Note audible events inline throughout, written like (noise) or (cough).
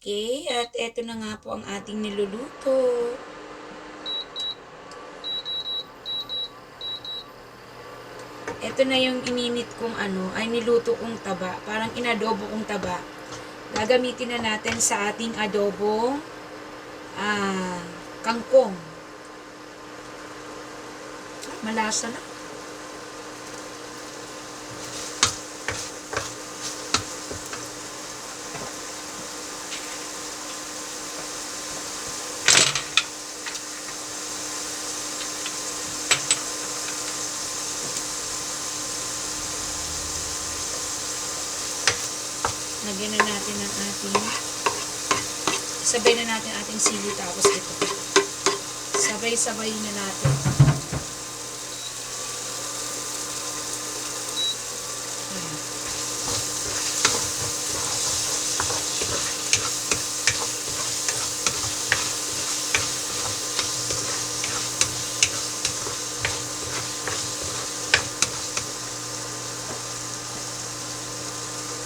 Okay, at eto na nga po ang ating niluluto. Ito na yung ininit kong ano, ay niluto kong taba. Parang inadobo kong taba. Gagamitin na natin sa ating adobong ah, kangkong. Malasa na. Lagyan na natin ang ating sabay na natin ating sili tapos ito. Sabay-sabay na natin.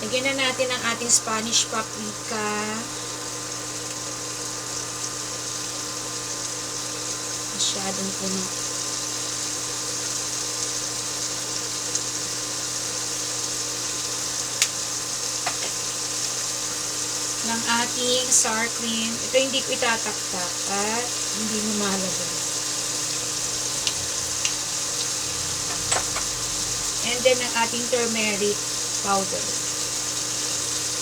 Lagyan na natin ang ating Spanish paprika. Masyadong puno. ng ating sour cream. Ito hindi ko itataktak at hindi lumalabas. And then ang ating turmeric powder.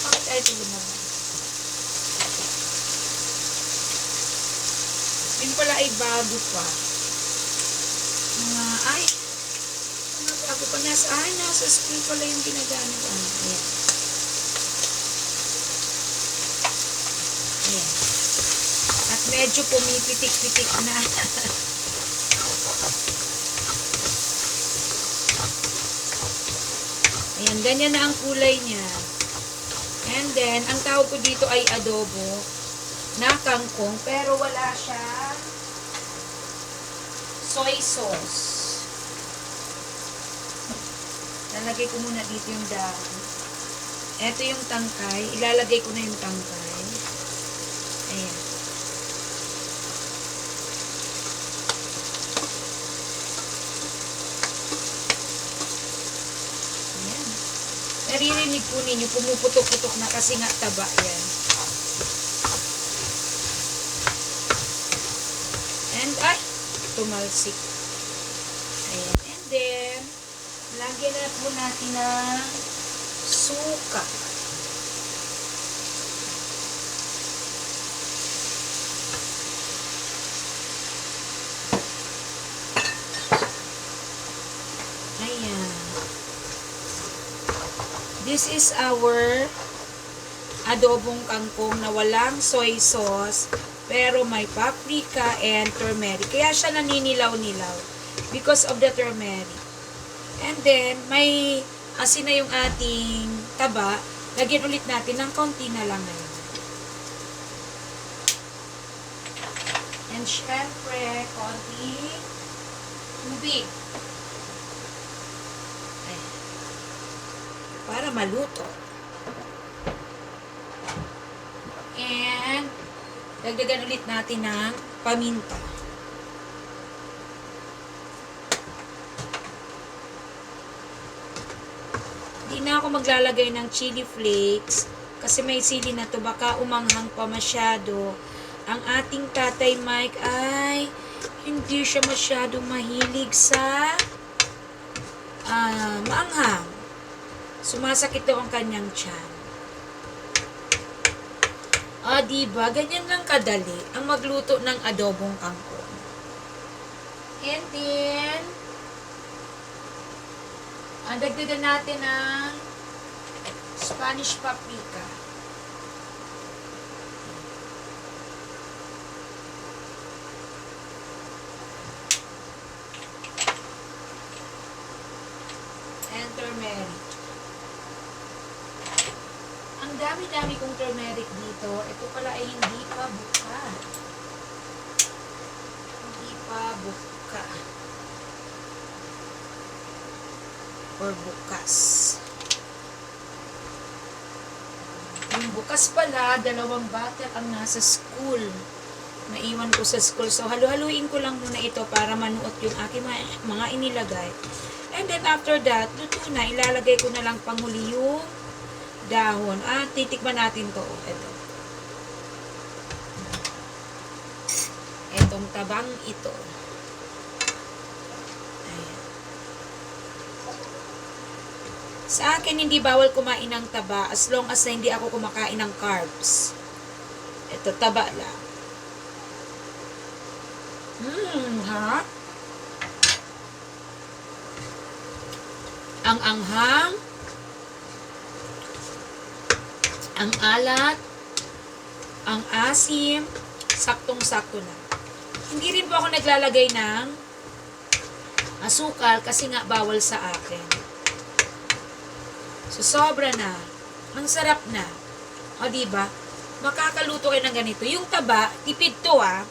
Bakit ay ito lumabas? Yun pala ay bago pa. Mga, ay, bago pa. Nasa, ay, nasa screen pala yung ginagamit. Ayan. Ayan. At medyo pumipitik-pitik na. (laughs) Ayan, ganyan na ang kulay niya. And then, ang tawag ko dito ay adobo na kangkong, pero wala siya soy sauce. Lalagay ko muna dito yung dahon. Ito yung tangkay. Ilalagay ko na yung tangkay. Ayan. Ayan. Naririnig po ninyo, pumuputok-putok na kasi nga taba yan. And, ay, tumalsik. Ayan. And then, lagyan na po natin ng suka. Ayan. This is our adobong kangkong na walang soy sauce pero may paprika and turmeric. Kaya siya naninilaw-nilaw because of the turmeric. And then, may asin na yung ating taba. Lagyan ulit natin ng konti na lang ngayon. And syempre, konti tubig. Ayan. Para maluto. And, dagdagan ulit natin ng paminta. Di na ako maglalagay ng chili flakes kasi may sili na to baka umanghang pa masyado. Ang ating tatay Mike ay hindi siya masyado mahilig sa ah, maanghang. Sumasakit daw ang kanyang tiyan. Ah, diba? Ganyan lang kadali ang magluto ng adobong kangkong. And then, ang dagdagan natin ng Spanish paprika. And turmeric. Ang dami-dami kong turmeric dito. Ito pala ay hindi pa buka. Hindi pa buka. Or bukas. Yung bukas pala, dalawang bata ang nasa school. Naiwan ko sa school. So, halu-haluin ko lang muna ito para manuot yung aking mga, inilagay. And then, after that, luto na. Ilalagay ko na lang panghuli yung dahon. At titikman natin to. Ito. Etong tabang ito. Ayan. Sa akin, hindi bawal kumain ng taba as long as na hindi ako kumakain ng carbs. Ito, taba lang. Mmm, ha? Ang anghang, ang alat, ang asim, saktong-sakto na. Hindi rin po ako naglalagay ng asukal kasi nga bawal sa akin. So, sobra na. Ang sarap na. O, ba? Makakaluto kayo ng ganito. Yung taba, tipid to ah.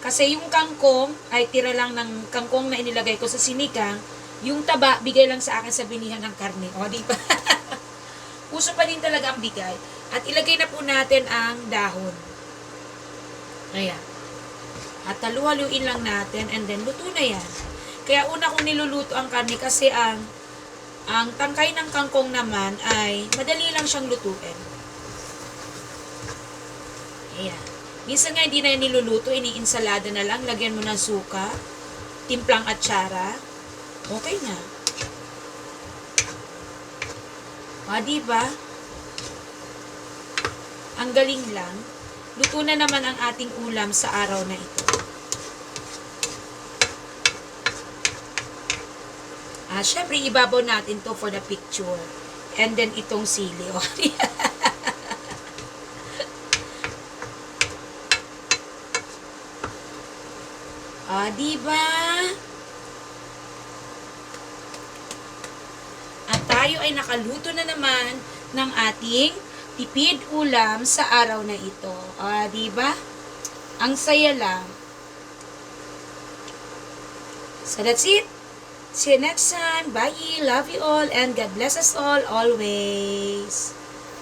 Kasi yung kangkong, ay tira lang ng kangkong na inilagay ko sa sinigang. Yung taba, bigay lang sa akin sa binihan ng karne. O, di ba? (laughs) Uso pa din talaga ang bigay. At ilagay na po natin ang dahon. Ayan. At taluhaluin lang natin and then luto na yan. Kaya una kong niluluto ang karne kasi ang ang tangkay ng kangkong naman ay madali lang siyang lutuin. Ayan. Minsan nga hindi na yan niluluto, iniinsalada na lang, lagyan mo ng suka, timplang atsara, okay na. O, diba? Ang galing lang. Luto na naman ang ating ulam sa araw na ito. Ah, syempre, ibabaw natin to for the picture. And then, itong sili. O, (laughs) ah, diba? At tayo ay nakaluto na naman ng ating tipid ulam sa araw na ito. Ah, diba? Ang saya lang. So, that's it. See you next time. Bye. Love you all and God bless us all always.